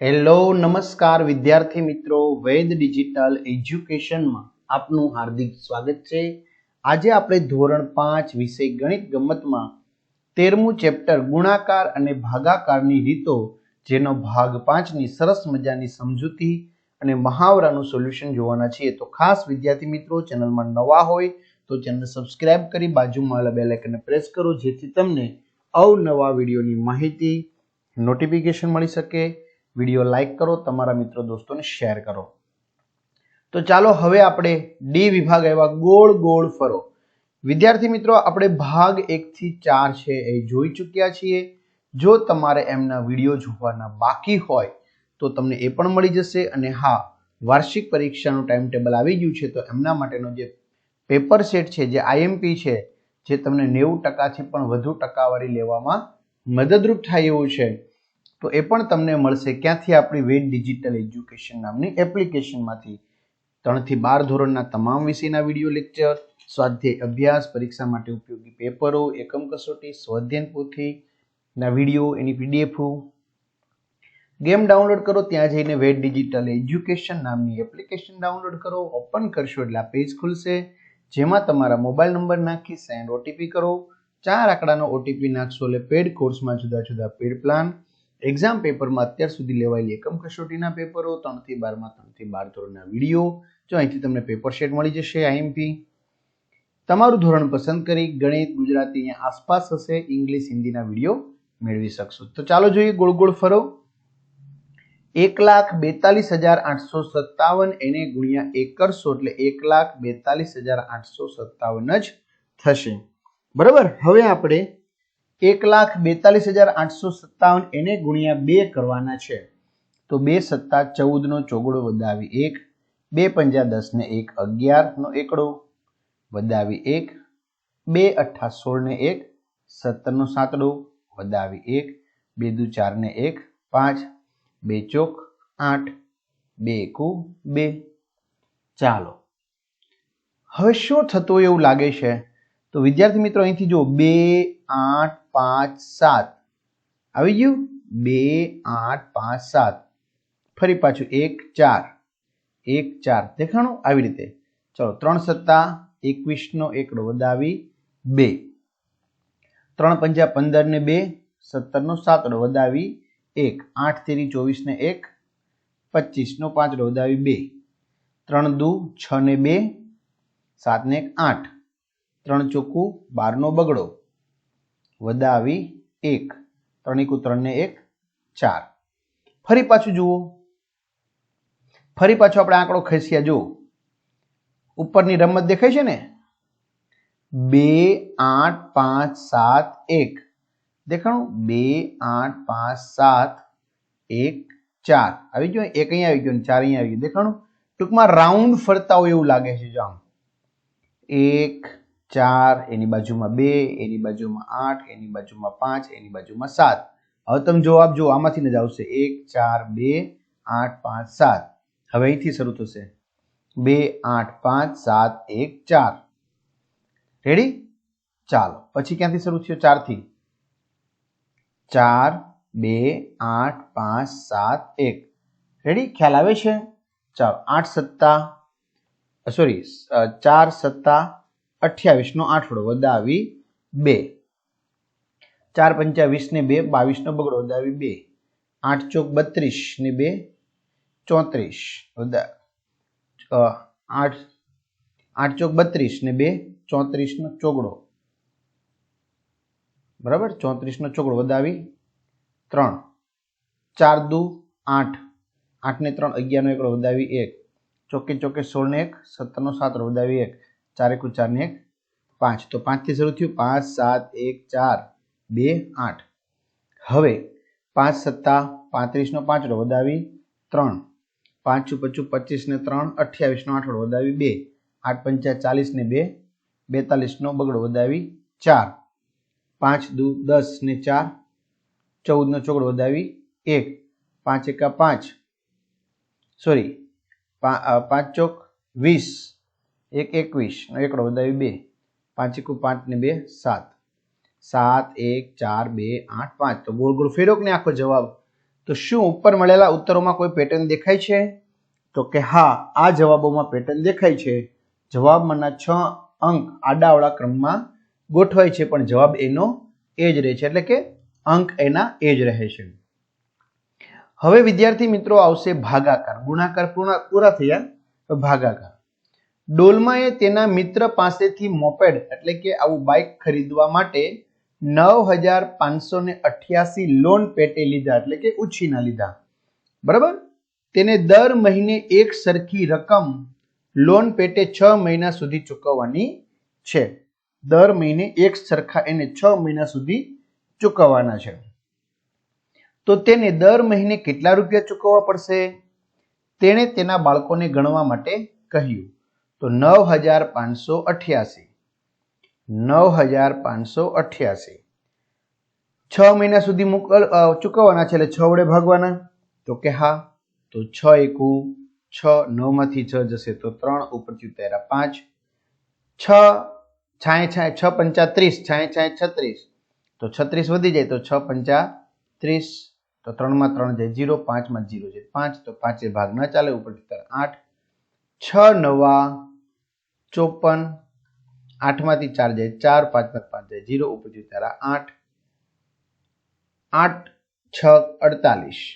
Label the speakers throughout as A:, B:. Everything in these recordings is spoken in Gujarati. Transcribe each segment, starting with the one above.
A: હેલો નમસ્કાર વિદ્યાર્થી મિત્રો. વેદ ડિજિટલ એજ્યુકેશનમાં આપનું હાર્દિક સ્વાગત છે. આજે આપણે ધોરણ પાંચ વિષય ગણિત ગમતમાં તેરમું ચેપ્ટર ગુણાકાર અને ભાગાકારની રીતો, જેનો ભાગ પાંચની સરસ મજાની સમજૂતી અને મહાવરાનું સોલ્યુશન જોવાના છીએ. તો ખાસ વિદ્યાર્થી મિત્રો, ચેનલમાં નવા હોય તો ચેનલ સબસ્ક્રાઇબ કરી બાજુમાં આવેલા બેલ પ્રેસ કરો, જેથી તમને અવનવા વિડીયોની માહિતી, નોટિફિકેશન મળી શકે. વીડિયો લાઈક કરો, તમારા મિત્રો દોસ્તોને શેર કરો. તો ચાલો હવે આપણે ડી વિભાગ એવા ગોળ ગોળ ફરો. વિદ્યાર્થી મિત્રો, આપણે ભાગ એક થી ચાર છે એ જોઈ ચૂક્યા છીએ. જો તમારે એમના વીડિયો જોવાના બાકી હોય, તો તમને એ પણ મળી જશે. અને હા, વાર્ષિક પરીક્ષાનું ટાઈમ ટેબલ આવી ગયું છે, તો એમના માટેનો જે પેપર સેટ છે, જે આઈએમપી છે, જે તમને નેવું ટકાથી પણ વધુ ટકાવારી લેવામાં મદદરૂપ થાય એવું છે. તો એ પણ તમને મળશે ક્યાંથી આપણી વેદ ડિજિટલ એજ્યુકેશન નામની એપ્લિકેશનમાંથી ત્રણથી બાર ધોરણના તમામ વિષયના વીડિયો લેક્ચર સ્વાધ્યાય અભ્યાસ, પરીક્ષા માટે ઉપયોગી પેપરો, એકમ કસોટી સ્વાધ્યાયન પોથીના વીડિયો એની પીડીએફ ગેમ ડાઉનલોડ કરો, ત્યાં જઈને વેદ ડિજિટલ એજ્યુકેશન નામની એપ્લિકેશન ડાઉનલોડ કરો, ઓપન કરશો એટલે આ પેજ ખુલશે. જેમાં તમારા મોબાઈલ નંબર નાખી સેન્ડ ઓટીપી કરો. ચાર આંકડાનો ઓટીપી નાખશો એટલે પેડ કોર્સમાં જુદા જુદા પેડ પ્લાન એક્ઝામ પેપરમાં અત્યાર સુધી લેવાયેલી એકમ કસોટીના પેપરો, ત્રણથી બારમાં, ત્રણથી બાર ધોરણના વીડિયો, જો અહીંથી તમને પેપર શેટ મળી જશે આઈએમપી તમારું ધોરણ પસંદ કરી ગણિત, ગુજરાતી અહીંયા આસપાસ હશે ઇંગ્લિશ હિન્દીના વીડિયો મેળવી શકશો. તો ચાલો જોઈએ, ગોળ ગોળ ફરો. એક લાખ બેતાલીસ હજાર આઠસો સત્તાવન એને ગુણ્યા એક કરશો એટલે એક લાખ બેતાલીસ હજાર આઠસો સત્તાવન જ થશે. બરાબર? હવે આપણે એક લાખ બેતાલીસ હજાર આઠસો સત્તાવન એને ગુણ્યા બે કરવાના છે. તો બે સત્તા ચૌદ નો ચોગડો વધાવી એક, બે પંજા દસ ને એક અગિયાર નો એકડો વધાવી એક, બે અઠ્ઠા સોળ ને એક સત્તર નો સાતડો વધાવી એક, બે દુ ચાર ને એક, પાંચ, બે ચોક, આઠ, બે એકુ, બે. ચાલો. હવે શું થતું એવું લાગે છે? તો વિદ્યાર્થી મિત્રો, અહીંથી જો બે, આઠ, પાંચ, સાત. આવી ગયું? બે, આઠ, પાંચ, સાત. ફરી પાછું એક, ચાર. એક, ચાર. દેખાણું આવી રીતે. ચલો, ત્રણ સત્તા, એકવીસનો એકડો વધાવી બે. ત્રણ પંજા પંદર ને બે, સત્તરનો સાતડો વધાવી એક. આઠ તેરી ચોવીસ ને એક, પચીસનો પાંચડો વધાવી બે. ત્રણ દુ છ ને બે સાત ને એક, આઠ. ત્રણ ચોખ્ખું, બારનો બગડો. એક. ત્રણ એકુ ત્રણ એક, ચાર. ફરી પાછું જુઓ. ફરી પાછો આપણે આંકડો ખસ્યા જુઓ. ઉપરની રમત દેખાય છે ને? બે, આઠ, પાંચ, સાત, એક. દેખાણું? બે, આઠ, પાંચ, સાત, એક, ચાર. આવી ગયો? એક અહીંયા આવી ગયો ને ચાર અહીંયા આવી ગયો. દેખાણું? ટૂંકમાં રાઉન્ડ ફરતા હોય એવું લાગે છે જો આમ. એક ચાર, એની બાજુમાં બે, એની બાજુમાં આઠ, એની બાજુમાં પાંચ, એની બાજુમાં સાત. હવે તમે જવાબ જો આમાંથી જ આવશે. એક, ચાર, બે, આઠ, પાંચ, સાત. હવે અહીંથી શરૂ થશે. બે, આઠ, પાંચ, સાત, એક, ચાર. રેડી ચાલો. પછી ક્યાંથી શરૂ થયો? ચારથી. ચાર, બે, આઠ, પાંચ, સાત, એક. રેડી ખ્યાલ આવે છે? ચાલો. આઠ સત્તા સોરી ચાર સત્તા અઠ્યાવીસ નો આઠડો વધાવી બે. ચાર પંચા વીસ ને બે બાવીસ નો બગડો વધાવી બે. આઠ ચોક બત્રીસ ને બે, ચોત્રીસ આઠ આઠ ચોક બત્રીસ ને બે ચોત્રીસ નો ચોગડો. બરાબર? ચોત્રીસ નો ચોગડો વધાવી ત્રણ. ચાર દુ, આઠ. આઠ ને ત્રણ અગિયાર નો એકડો વધાવી એક. ચોકે ચોકે સોળ ને એક સત્તર નો સાત વધાવી એક. ચાર એકુ ચાર ને પાંચ. તો પાંચથી શરૂ થયું પાંચ, સાત, એક, ચાર, બે, આઠ. હવે પાંચ સત્તા પાંત્રીસનો પાંચડો વધાવી ત્રણ. પાંચ પચું પચીસ ને ત્રણ અઠ્યાવીસનો આઠડો વધાવી બે. આઠ પંચા ચાલીસ ને બે બેતાલીસનો બગડો વધાવી ચાર. પાંચ દુ દસ ને ચાર ચૌદનો ચોગડો વધાવી એક. પાંચ એકા પાંચ, સોરી પાંચ ચોક વીસ. એક એકવીસ એકડો વધાવી બે, પાંચ એકુ પાંચ ને બે, સાત. સાત, એક, ચાર, બે, આઠ, પાંચ. તો ગોળ ગોળ ફેરવો ને આખો જવાબ? તો શું ઉપર મળેલા ઉત્તરોમાં કોઈ પેટર્ન દેખાય છે? તો કે હા, આ જવાબોમાં પેટર્ન દેખાય છે. જવાબમાંના છ અંક આડાવાળા ક્રમમાં ગોઠવાય છે, પણ જવાબ એનો એ જ રહે છે. એટલે કે અંક એના એ જ રહે છે. હવે વિદ્યાર્થી મિત્રો આવશે ભાગાકાર. ગુણાકાર પૂર્ણ, પૂરા થયા ભાગાકાર. ડોલમાએ તેના મિત્ર પાસેથી મોપેડ, એટલે કે આવું બાઇક ખરીદવા માટે નવ હજાર પાંચસો ને અઠ્યાસી લોન પેટે લીધા, એટલે કે ઉછીના લીધા. બરાબર? તેને દર મહિને એક સરખી રકમ લોન પેટે છ મહિના સુધી ચૂકવવાની છે. દર મહિને એક સરખા એને છ મહિના સુધી ચૂકવવાના છે. તો તેને દર મહિને કેટલા રૂપિયા ચૂકવવા પડશે? તેણે તેના બાળકોને ગણવા માટે કહ્યું. તો નવ હજાર પાંચસો અઠ્યાસી. નવ હજાર પાંચસો અઠ્યાસી. છ મહિના સુધી મોકલ ચૂકવવાના છે એટલે છ વડે ભાગવાના? તો કે હા, તો છ એકુ, છ નવમાંથી છ જશે તો ત્રણ ઉપરથી ચુતેરા પાંચ. છ છાય છાય છ પંચા ત્રીસ, છાય છાય છત્રીસ. તો છત્રીસ વધી જાય તો છ પંચા ત્રીસ. તો ત્રણમાં ત્રણ જાય જીરો પાંચમાં જીરો જાય પાંચ. તો પાંચે ભાગ ન ચાલે ઉપરથી ચુતેરા આઠ. છ નવા ચોપન, આઠમાંથી ચાર જાય, ચાર પાંચમાં પાંચ જાય, જીરો ઉપર તારા આઠ આઠ, છ, અડતાલીસ.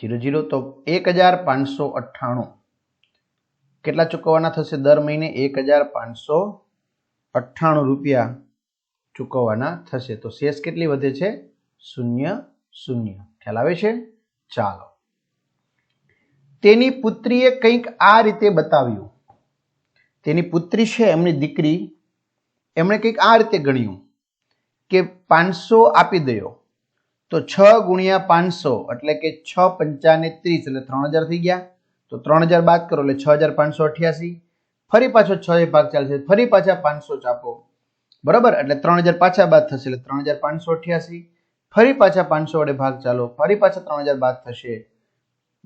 A: જીરો જીરો, તો એક હજાર પાંચસો અઠ્ઠાણું. કેટલા ચૂકવવાના થશે દર મહિને? એક હજાર પાંચસો અઠ્ઠાણું રૂપિયા ચૂકવવાના થશે. તો શેષ કેટલી વધે છે? શૂન્ય શૂન્ય. ખ્યાલ આવે છે? ચાલો. તેની પુત્રીએ કંઈક આ રીતે બતાવ્યું. તેની પુત્રી છે એમની દીકરી, એમણે કંઈક આ રીતે ગણ્યું કે પાંચસો આપી દયો. તો છ ગુણ્યા પાંચસો એટલે કે છ પંચાને ત્રીસ એટલે ત્રણ હજાર થઈ ગયા. તો ત્રણ હજાર બાદ કરો એટલે છ હજાર પાંચસો અઠ્યાસી. ફરી પાછો છ એ ભાગ ચાલશે. ફરી પાછા પાંચસો ચાપો. બરાબર? એટલે ત્રણ હજાર પાછા બાદ થશે એટલે ત્રણ હજાર પાંચસો અઠ્યાસી. ફરી પાછા પાંચસો વડે ભાગ ચાલો. ફરી પાછા ત્રણ હજાર બાદ થશે.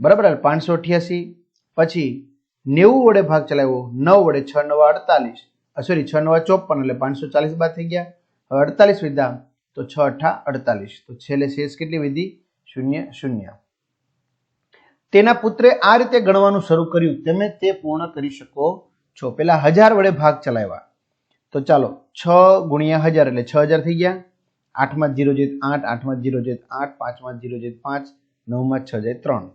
A: બરાબર? પાંચસો અઠ્યાસી પછી નેવું વડે ભાગ ચલાવ્યો, નવ વડે છ, નવા, અડતાલીસ. સોરી છ, નવા, ચોપન, એટલે પાંચસો ચાલીસ બાદ થઈ ગયા. હવે અડતાલીસ વિધા તો છ, અઠા, અડતાલીસ. તો છેલ્લે શેષ કેટલી વિધી? શૂન્ય શૂન્ય. તેના પુત્રે આ રીતે ગણવાનું શરૂ કર્યું. તમે તે પૂર્ણ કરી શકો છો. પેલા હજાર વડે ભાગ ચલાવ્યા. તો ચાલો, છ ગુણ્યા હજાર એટલે છ હજાર થઈ ગયા. આઠમાં જીરો જેત આઠ, આઠમાં જીરો જેત આઠ, પાંચમાં જીરો જેત પાંચ, નવમાં છ જાય ત્રણ.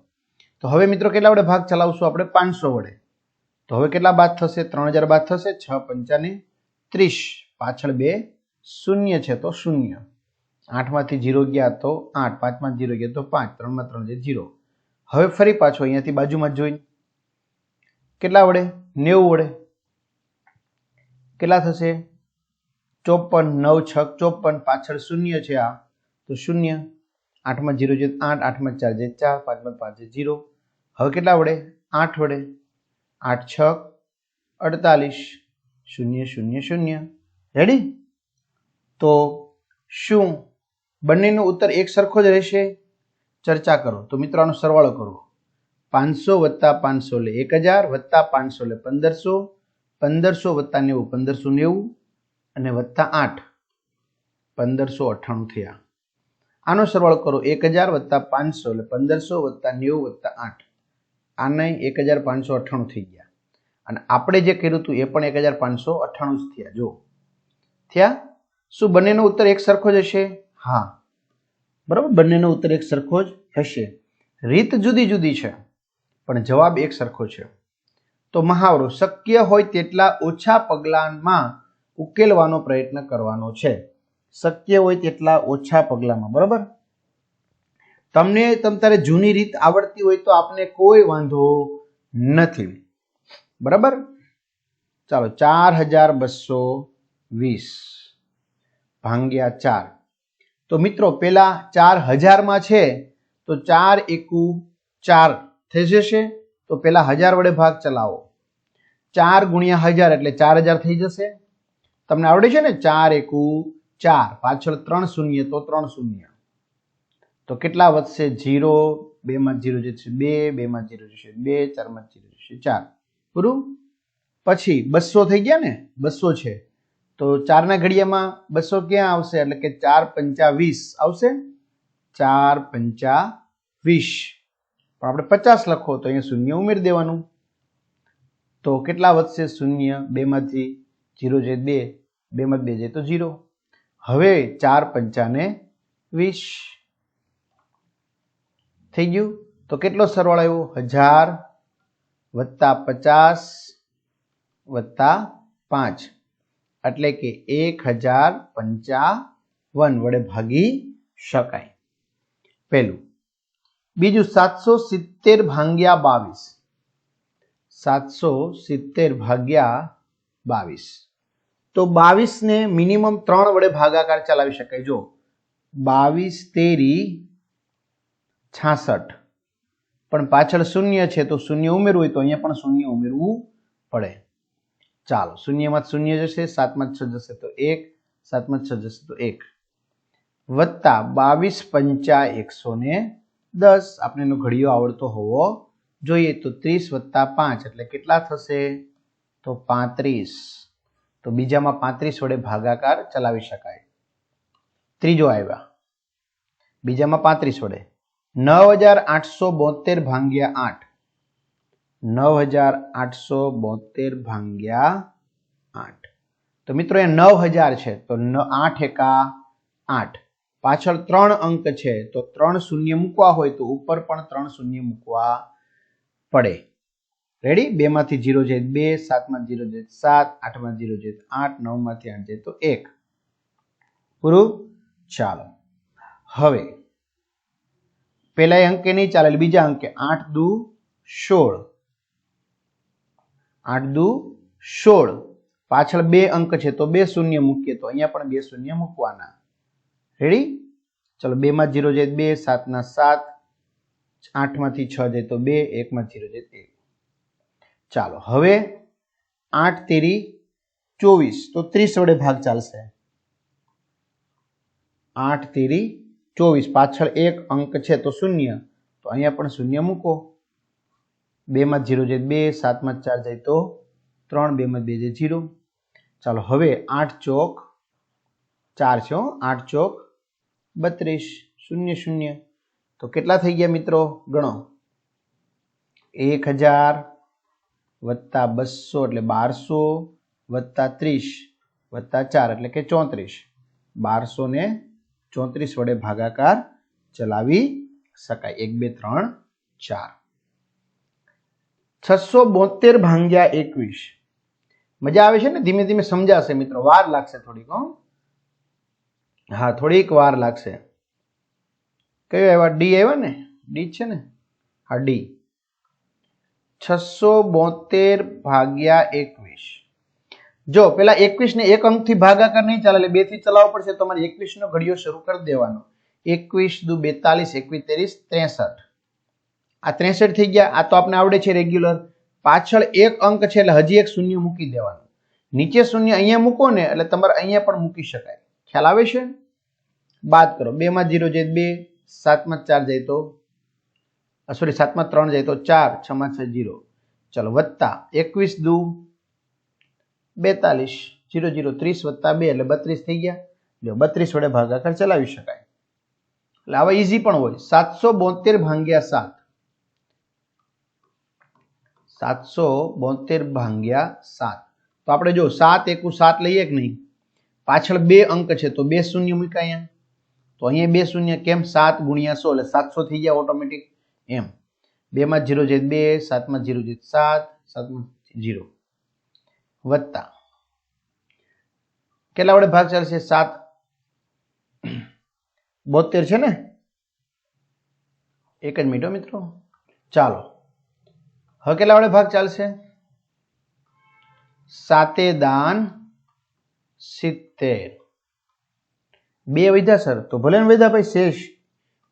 A: તો હવે મિત્રો કેટલા વડે ભાગ ચલાવશું આપણે? પાંચસો વડે. તો હવે કેટલા બાદ થશે? ત્રણ હજાર બાદ થશે? છ પંચાને ત્રીસ. પાછળ બે શૂન્ય છે તો શૂન્ય. આઠમાંથી જીરો ગયા તો આઠ. પાંચમાં જીરો ગયા તો પાંચ. ત્રણમાં ત્રણ છે જીરો. હવે ફરી પાછો અહીંયાથી બાજુમાં જોઈ કેટલા વડે? નેવું વડે. કેટલા થશે? ચોપન, નવ છ ચોપન. પાછળ શૂન્ય છે આ. તો શૂન્ય. આઠમાં જીરો છે આઠ. આઠમાં ચાર છે ચાર. પાંચમાં પાંચ છે જીરો. હવે કેટલા વડે? આઠ વડે. આઠ છ, અડતાલીસ, શૂન્ય શૂન્ય શૂન્ય. રેડી તો શું? બંનેનો ઉત્તર એક સરખો જ રહેશે? ચર્ચા કરો. તો મિત્રો આનો સરવાળો કરો. પાંચસો વત્તા પાંચસો લે એક હજાર વત્તા પાંચસો લે પંદરસો. પંદરસો વત્તા નેવું, પંદરસો નેવું. અને વત્તા આઠ. પંદરસો અઠ્ઠાણું થયા. આનો સરવાળો કરો. એક હજાર વત્તા પાંચસો એટલે પંદરસો વત્તા નેવું વત્તા આઠ. આને એક હજાર પાંચસો અઠ્ઠાણું થઈ ગયા. અને આપણે જે કર્યું હતું એ પણ એક હજાર પાંચસો અઠ્ઠાણું જ થયા. જો થયા? શું બંનેનો ઉત્તર એક સરખો જ હશે? હા. બરાબર? બંનેનો ઉત્તર એક સરખો જ હશે. રીત જુદી જુદી છે, પણ જવાબ એક સરખો છે. તો મહાવરો, શક્ય હોય તેટલા ઓછા પગલાંમાં ઉકેલવાનો પ્રયત્ન કરવાનો છે. શક્ય હોય તેટલા ઓછા પગલામાં. બરાબર? તમને તમ તારે જૂની રીત આવડતી હોય તો આપને કોઈ વાંધો નથી. બરાબર? ચાલો ચાર હજાર બસો વીસ. ભાંગ્યા ચાર. તો મિત્રો, પેલા ચાર હજારમાં છે, તો ચાર એકુ ચાર થઈ જશે. તો પેલા હજાર વડે ભાગ ચલાવો. ચાર ગુણ્યા હજાર એટલે ચાર હજાર થઈ જશે. તમને આવડે છે ને? ચાર એકુ ચાર. પાછળ ત્રણ શૂન્ય, તો ત્રણ શૂન્ય. તો કેટલા વધશે? જીરો બેમાં જીરો જશે બે બેમાં જીરો જશે બે ચારમાં જીરો જશે ચાર. પૂરું? પછી બસો થઈ ગયા ને? બસો છે. તો ચારના ઘડિયામાં બસો ક્યાં આવશે? એટલે કે ચાર પંચા વીસ. આવશે? ચાર પંચા વીસ. પણ આપણે પચાસ લખો તો અહીંયા શૂન્ય ઉમેરી દેવાનું. તો કેટલા વધશે? શૂન્ય. બેમાંથી જીરો જે બે બેમાં બે જાય તો જીરો હવે ચાર પંચાને વીસ. થઈ ગયું? તો કેટલો સરવાળો આવ્યો? હજાર વત્તા પચાસ વત્તા પાંચ. એટલે કે એક હજાર પંચાવન વડે ભાગી શકાય. પહેલું. બીજું સાતસો સિત્તેર ભાગ્યા બાવીસ. સાતસો સિત્તેર ભાગ્યા બાવીસ. તો બાવીસને મિનિમમ ત્રણ વડે ભાગાકાર ચલાવી શકાય. જો બાવીસ તેરી છાસઠ. પણ પાછળ શૂન્ય છે, તો શૂન્ય ઉમેરવું હોય તો અહીંયા પણ શૂન્ય ઉમેરવું પડે. ચાલો, શૂન્યમાં શૂન્ય જશે, સાતમાં છ જશે, તો એક. સાતમાં છ જશે, તો એક. વત્તા બાવીસ પંચા એકસો ને દસ. આપણે એનો ઘડિયો આવડતો હોવો જોઈએ, તો ત્રીસ વત્તા પાંચ, એટલે કેટલા થશે? તો પાંત્રીસ. તો બીજામાં પાંત્રીસ વડે ભાગાકાર ચલાવી શકાય. ત્રીજો આવ્યા. બીજામાં પાંત્રીસ વડે. નવ હજાર આઠસો બોતેર ભાંગ્યા આઠ. નવ હજાર આઠસો બોતેર ભાંગ્યા આઠ. તો મિત્રો એ નવ હજાર છે, તો આઠ એકા આઠ. પાછળ ત્રણ અંક છે, તો ત્રણ શૂન્ય મૂકવા હોય તો ઉપર પણ ત્રણ શૂન્ય મૂકવા પડે. રેડી બે માંથી જીરો છે બે, સાતમાં જીરો જે સાત, આઠમાં જીરો જે આઠ, નવમાંથી આઠ છે તો એક. પૂરું? ચાલો. હવે પેલા અંકે નહીં ચાલે બીજા અંકે. આઠ દુ સોળ. આઠ દુ સોળ. પાછળ બે અંક છે, તો બે શૂન્ય મૂકીએ, તો અહીંયા પણ બે શૂન્ય મૂકવાના. રેડી ચલો બે માં જીરો જાય બે, સાતના સાત, આઠમાંથી છ જાય તો બે, એકમાં જીરો જાય એક ચાલો, હવે આઠ તેરી ચોવીસ, તો ત્રીસ વડે ભાગ ચાલશે. આઠ તેરી ચોવીસ, પાછળ એક અંક છે તો શૂન્ય. તો અહીંયા પણ શૂન્ય મૂકો. બેમાં જીરો જાય બે, સાતમાં ચાર જાય તો ત્રણ, બેમાં બે જાય જીરો. ચાલો, હવે આઠ ચોક ચાર છે આઠ ચોક બત્રીસ, શૂન્ય શૂન્ય. તો કેટલા થઈ ગયા મિત્રો? ગણો. એક હજાર વત્તા બસો એટલે બારસો વત્તા ત્રીસ વત્તા ચાર એટલે કે ચોત્રીસ. બારસો ને ચોત્રીસ વડે ભાગાકાર ચલાવી શકાય. એક, બે, ત્રણ, ચાર. છસો બોતેર ભાંગ્યા એકવીસ. મજા આવે છે ને? ધીમે ધીમે સમજાશે મિત્રો. વાર લાગશે થોડીક, હા. થોડીક વાર લાગશે. કયો આવ્યા? ડી આવ્યા ને? ડી છે ને? હા, ડી. છસો બોતેર ભાગ્યા એકવીસ. જો, પેલા એકવીસ ને એક અંકથી ભાગાકાર નહીં ચાલે, એટલે બેથી ચલાવવો પડશે તમારે એકવીસ નો ઘડિયો શરૂ કરી દેવાનો. એકવીસ દુ બેતાલીસ, એકવીસ ત્રેવીસ ત્રેસઠ. આ ત્રેસઠ થઈ ગયા, આ તો આપણે આવડે છે રેગ્યુલર પાછળ એક અંક છે, એટલે હજી એક શૂન્ય મૂકી દેવાનું. નીચે શૂન્ય અહીંયા મૂકો ને, એટલે તમારે અહીંયા પણ મૂકી શકાય. ખ્યાલ આવે છે? બાદ કરો. બે માં જીરો જાય બે, સાતમાં ચાર જાય તો સોરી સાતમાં ત્રણ જાય તો ચાર છ માં છ જીરો. ચલો, વત્તા. એકવીસ દુ બેતાલીસ, જીરો જીરો, ત્રીસ વત્તા બે એટલે બત્રીસ થઈ ગયા. લ્યો, બત્રીસ વડે ભાગાકાર ચલાવી શકાય. એટલે આવા ઈઝી પણ હોય. સાતસો બોતેર ભાંગ્યા સાત. સાતસો બોતેર ભાંગ્યા સાત. તો આપણે જો સાત એકુ સાત લઈએ કે નહીં? પાછળ બે અંક છે, તો બે શૂન્ય મૂક્યા અહીંયા. તો અહીંયા બે શૂન્ય કેમ? સાત ગુણ્યા સો, એટલે સાતસો થઈ ગયા ઓટોમેટિક એમ. બેમાં જીરો છે બે, સાતમાં જીરો છે સાત, સાતમાં જીરો. વત્તા. કેટલા વડે ભાગ ચાલશે? સાત. બોતેર છે ને? એક જ મિનિટ મિત્રો. ચાલો. હવે કેટલા વડે ભાગ ચાલશે? સાતે દાન સિત્તેર. બે વધ્યા સર. તો ભલે ને ભાઈ શેષ.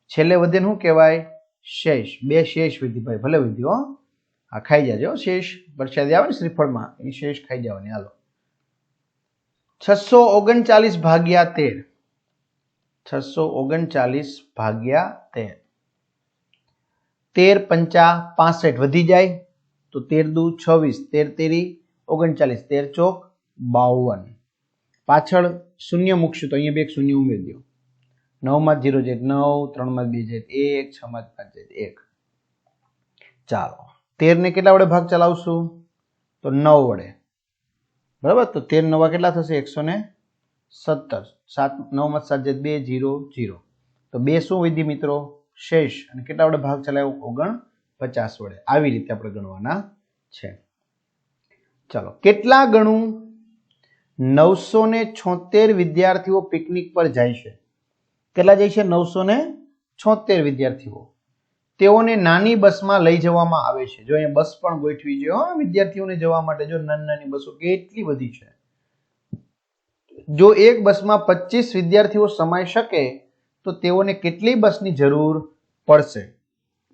A: છેલ્લે વધે શું કહેવાય? શેષ. બે શેષ વિધિ ભાઈ. ભલે વિધિ હો. આ ખાઈ જાજો શેષ. પરસાદી આવે ને શ્રીફળમાં એ શેષ ખાઈ જવાની, હાલો. છસો ઓગણચાલીસ ભાગ્યા તેર. છસો ઓગણચાલીસ ભાગ્યા તેર. તેર પંચા પાસઠ વધી જાય, તો તેર દુ છવ્વીસ. તેર તેરી, ઓગણચાલીસ. તેર ચોક બાવન. પાછળ શૂન્ય મૂકશું, તો અહીંયા બે એક શૂન્ય ઉમેરી દો. નવમાં જીરો જેટ નવ, ત્રણમાં બે જેટ એક, છમાં પાંચ જેટ એક. ચાલો. તેરને કેટલા વડે ભાગ ચલાવશું? તો નવ વડે. બરાબર? તો તેર નવા કેટલા થશે? એકસો ને સત્તર. સાત નવમાં સાત જે બે, જીરો જીરો. તો બે શું વિધિ મિત્રો? શેષ. અને કેટલા વડે ભાગ ચલાવ્યો? ઓગણ પચાસ વડે. આવી રીતે આપણે ગણવાના છે. ચાલો. કેટલા ગણું? નવસો ને છોતેર વિદ્યાર્થીઓ પિકનિક પર જાય છે. કેટલા જાય છે? નવસો ને છોતેર વિદ્યાર્થીઓ. તેઓને નાની બસમાં લઈ જવામાં આવે છે. જો અહીંયા બસ પણ ગોઠવી છે, હો, વિદ્યાર્થીઓને જવા માટે જો નાની નાની બસો કેટલી બધી છે. જો એક બસમાં પચીસ વિદ્યાર્થીઓ સમાઈ શકે, તો તેઓને કેટલી બસની જરૂર પડશે?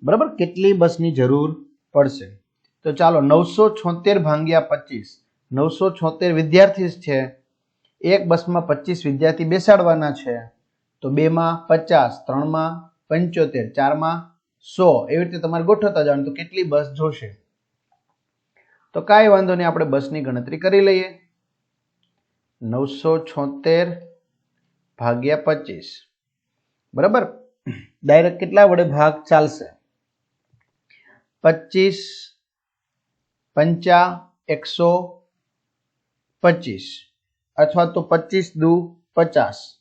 A: બરાબર? કેટલી બસની જરૂર પડશે? તો ચાલો, નવસો છોતેર ભાંગ્યા પચીસ. નવસો છોતેર વિદ્યાર્થી છે. એક બસમાં પચીસ વિદ્યાર્થી બેસાડવાના છે. તો બેમાં પચાસ, ત્રણમાં પંચોતેર, ચારમાં સો એવી રીતે તમારે ગોઠવતા જવાનું. તો કેટલી બસ જોશે? તો કાંઈ વાંધો નહીં, આપણે બસની ગણતરી કરી લઈએ. નવસો છોતેર ભાગ્યા પચીસ. બરાબર? ડાયરેક્ટ કેટલા વડે ભાગ ચાલશે? પચીસ પંચા એકસો પચીસ. અથવા તો પચીસ દુ પચાસ.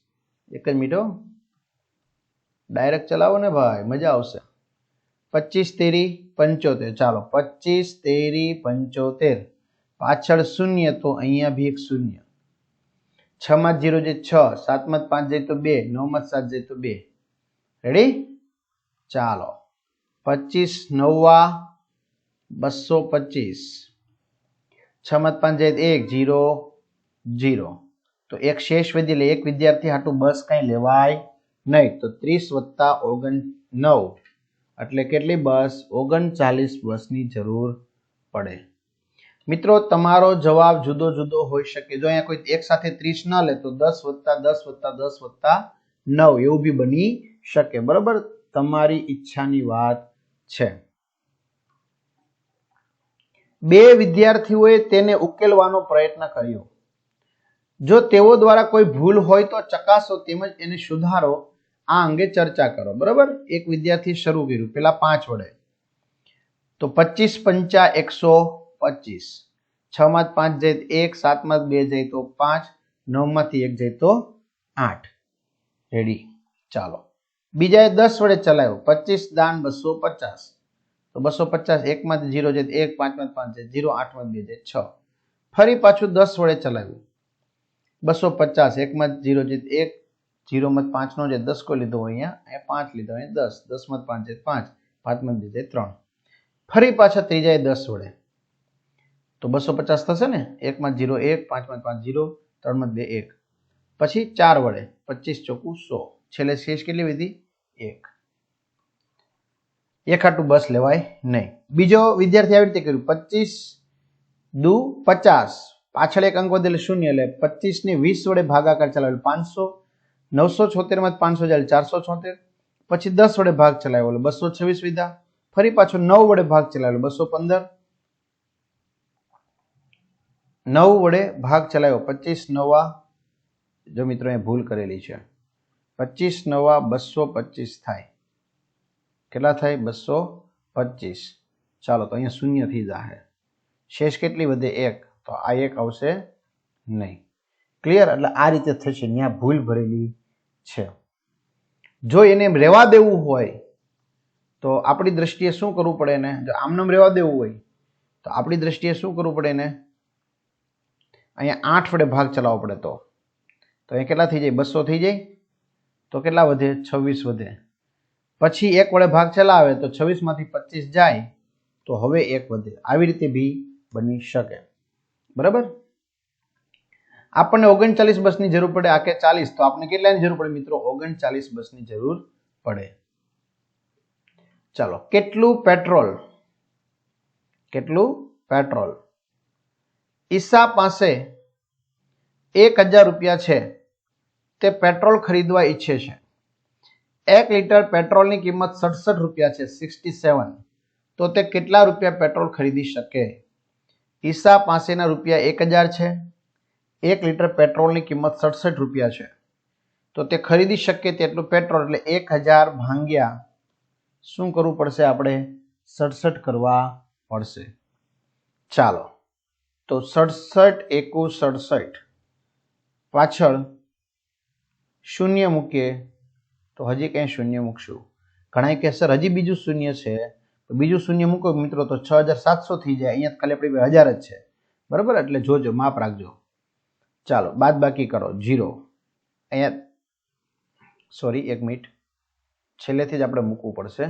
A: એક જ હો. ડાયરેક્ટ ચલાવો ને ભાઈ, મજા આવશે. પચીસ તેરી પંચોતેર. ચાલો, પચીસ તેરી પંચોતેર. પાછળ શૂન્ય તો અહીંયા બી એક શૂન્ય. છ માં જીરો જે છ સાતમાં પાંચ જાય તો બે નવમાં સાત જાય તો બે. રેડી ચાલો. પચીસ નવવા બસો પચીસ. છ માં પાંચ જાય એક, જીરો જીરો. તો એક શેષ વધી એટલે એક વિદ્યાર્થી હાટું બસ કંઈ લેવાય નહીં. તો ત્રીસ વત્તા ઓગણ નવ. એટલે કેટલી બસ? ઓગણચાલીસ બસની જરૂર પડે. મિત્રો, તમારો જવાબ જુદો જુદો હોઈ શકે. જો અહીંયા કોઈ એક સાથે ત્રીસ ન લે, તો દસ વત્તા દસ વત્તા દસ વત્તા નવ એવું બી બની શકે. બરાબર? તમારી ઈચ્છાની વાત છે. બે વિદ્યાર્થીઓએ તેને ઉકેલવાનો પ્રયત્ન કર્યો. જો તેઓ દ્વારા કોઈ ભૂલ હોય તો ચકાસો તેમજ એને સુધારો આ અંગે ચર્ચા કરો. બરાબર? એક વિદ્યાર્થી શરૂ કર્યું. પેલા પાંચ વડે તો પચીસ પંચા એકસો પચીસ. છ માં પાંચ જાય એક એક, સાતમાં બે જાય તો પાંચ, નવમાંથી એક જાય તો આઠ. રેડી ચાલો. બીજાએ દસ વડે ચલાવ્યો. પચીસ દાન બસો પચાસ. તો બસો પચાસ એકમાંથી જીરો જાય એક, પાંચમાં પાંચ જાય. જીરો આઠમાં બે જાય. છ. ફરી પાછું દસ વડે ચલાવ્યું. બસો પચાસ એકમાં જીરો જાય તો એક મત પાંચનો જે દસકો લીધો હોય અહીંયા એ પાંચ લીધો અહીંયા દસ દસ મત પાંચ જાય પાંચ પાંચમાં બે જાય ત્રણ. ફરી પાછા ત્રીજાએ દસ વડે તો બસો પચાસ થશે ને? એકમાં જીરો એક, પાંચમાં પાંચ જીરો, ત્રણમાં બે એક. પછી ચાર વડે, પચીસ ચોખ્ખું સો. છેલ્લે શેષ કેટલી વિધિ એક. એક આટલું બસ લેવાય નહીં. બીજો વિદ્યાર્થી આવી રીતે કર્યું. પચીસ દુ પચાસ. પાછળ એક અંક વધેલ શૂન્ય એટલે પચીસ ને વીસ વડે ભાગાકાર ચલાવેલો પાંચસો. નવસો છોતેરમાં પાંચસો જાય ચારસો છોતેર. પછી દસ વડે ભાગ ચલાવ્યો બસો છવ્વીસ વિધા. ફરી પાછો નવ વડે ભાગ ચલાવેલો બસો પંદર. નવ વડે ભાગ ચલાવ્યો, પચીસ નવા. જો મિત્રો એ ભૂલ કરેલી છે. પચીસ નવા બસો પચીસ થાય. કેટલા થાય? બસો પચીસ. ચાલો, તો અહીંયા શૂન્ય થઈ જાહે. શેષ કેટલી વધે? એક. તો આ એક આવશે નહીં. ક્લિયર એટલે આ રીતે થશે. ત્યાં ભૂલ ભરેલી છે. જો એને રહેવા દેવું હોય, તો આપણી દ્રષ્ટિએ શું કરવું પડે એને? જો આમનામ રહેવા દેવું હોય, તો આપણી દ્રષ્ટિએ શું કરવું પડે એને? અહીંયા આઠ વડે ભાગ ચલાવવો પડે તો. તો અહીંયા કેટલા થઈ જાય? બસો થઈ જાય? તો કેટલા વધે? છવ્વીસ વધે. પછી એક વડે ભાગ ચલાવે, તો છવ્વીસમાંથી પચીસ જાય, તો હવે એક વધે. આવી રીતે બી બની શકે. બરાબર? આપણને ઓગણચાલીસ બસની જરૂર પડે, આ કે ચાલીસ? તો આપણે કેટલાની જરૂર પડે મિત્રો? ઓગણચાલીસ બસની જરૂર પડે. ચાલો, કેટલું પેટ્રોલ? કેટલું પેટ્રોલ? ઈસા પાસે એક હજાર રૂપિયા છે. તે પેટ્રોલ ખરીદવા ઈચ્છે છે. એક લીટર પેટ્રોલની કિંમત સડસઠ રૂપિયા છે, સિક્સટી સેવન. તો તે કેટલા રૂપિયા પેટ્રોલ ખરીદી શકે? ઈસા પાસેના રૂપિયા એક હજાર છે. એક લીટર પેટ્રોલની કિંમત સડસઠ રૂપિયા છે. તો તે ખરીદી શકીએ તેટલું પેટ્રોલ એટલે એક હજાર ભાંગ્યા શું કરવું પડશે આપણે? સડસઠ કરવા પડશે. ચાલો. તો સડસઠ એકુ સડસઠ. પાછળ શૂન્ય મૂકીએ. તો હજી કંઈ શૂન્ય મૂકશું. ઘણા કે સર, હજી બીજું શૂન્ય છે. તો બીજું શૂન્ય મૂકો. મિત્રો, તો છ હજાર સાતસો થઈ જાય. અહીંયા ખાલી આપણી હજાર જ છે. બરાબર? એટલે જોજો, માપ રાખજો. ચાલો બાદ બાકી કરો. જીરો અહીંયા સોરી એક મિનિટ. છેલ્લેથી જ આપણે મૂકવું પડશે.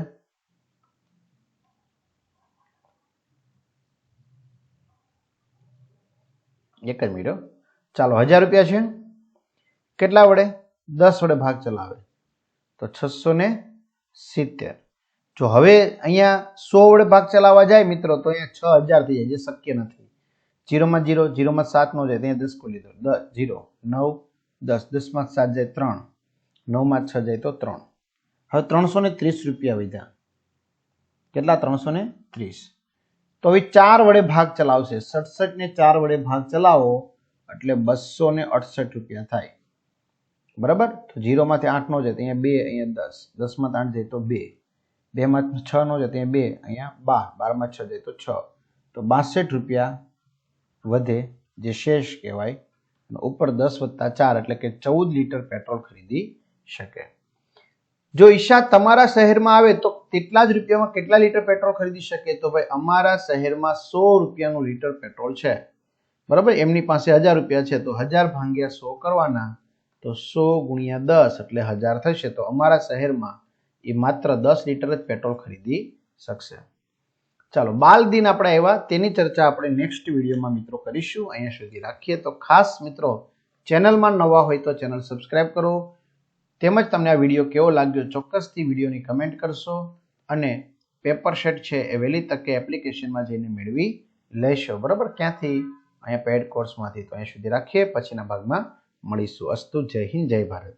A: એક જ મિનિટ ચાલો, હજાર રૂપિયા છે. કેટલા વડે? દસ વડે ભાગ ચલાવે. તો છસો ને સિત્તેર. જો હવે અહીંયા સો વડે ભાગ ચલાવવા જાય મિત્રો, તો અહીંયા છ હજાર થઈ જાય, જે શક્ય નથી. જીરોમાં જીરો, જીરોમાં સાતનો જાય ત્યાં દસ ખોલી દો. દસ, જીરો, નવ, દસ, દસમાં સાત જાય ત્રણ, નવમાં છ જાય તો ત્રણ. હવે ત્રણસો ને ત્રીસ રૂપિયા વધ્યા કેટલા? ત્રણસો ને ત્રીસ. તો હવે ચાર વડે ભાગ ચલાવશે. સડસઠ ને ચાર વડે ભાગ ચલાવો, એટલે બસો ને અડસઠ રૂપિયા થાય. બરાબર? તો જીરોમાંથી આઠ નો જાય અહીંયા બે, અહીંયા દસ. દસમાં આઠ જાય તો બે. બેમાં છ નો જાય, તો અહીંયા બે, અહીંયા બાર. બારમાં છ જાય તો છ. તો બાસઠ રૂપિયા વધે, જે શેષ કહેવાય ઉપર દસ વત્તા ચાર એટલે કે ચૌદ લીટર પેટ્રોલ ખરીદી શકે. જો ઈશા તમારા શહેરમાં આવે તો તેટલા જ રૂપિયામાં કેટલા લીટર પેટ્રોલ ખરીદી શકે? તો ભાઈ અમારા શહેરમાં સો રૂપિયાનું લીટર પેટ્રોલ છે. બરાબર? એમની પાસે હજાર રૂપિયા છે. તો હજાર ભાંગ્યા સો કરવાના, તો સો ગુણ્યા દસ એટલે હજાર થશે. તો અમારા શહેરમાં એ માત્ર દસ લીટર જ પેટ્રોલ ખરીદી શકશે. ચાલો, બાલ દિન આપણે આવ્યા તેની ચર્ચા આપણે નેક્સ્ટ વિડીયોમાં મિત્રો કરીશું. અહીંયા સુધી રાખીએ. તો ખાસ મિત્રો, ચેનલમાં નવા હોય તો ચેનલ સબસ્ક્રાઈબ કરો. તેમજ તમને આ વીડિયો કેવો લાગ્યો ચોક્કસથી વિડીયોની કમેન્ટ કરશો અને પેપર શેટ છે એ વહેલી તકે એપ્લિકેશનમાં જઈને મેળવી લેશો. બરાબર? ક્યાંથી? અહીંયા પેડ કોર્સમાંથી તો અહીંયા સુધી રાખીએ. પછીના ભાગમાં મળીશું. અસ્તુ. જય હિન્દ, જય ભારત.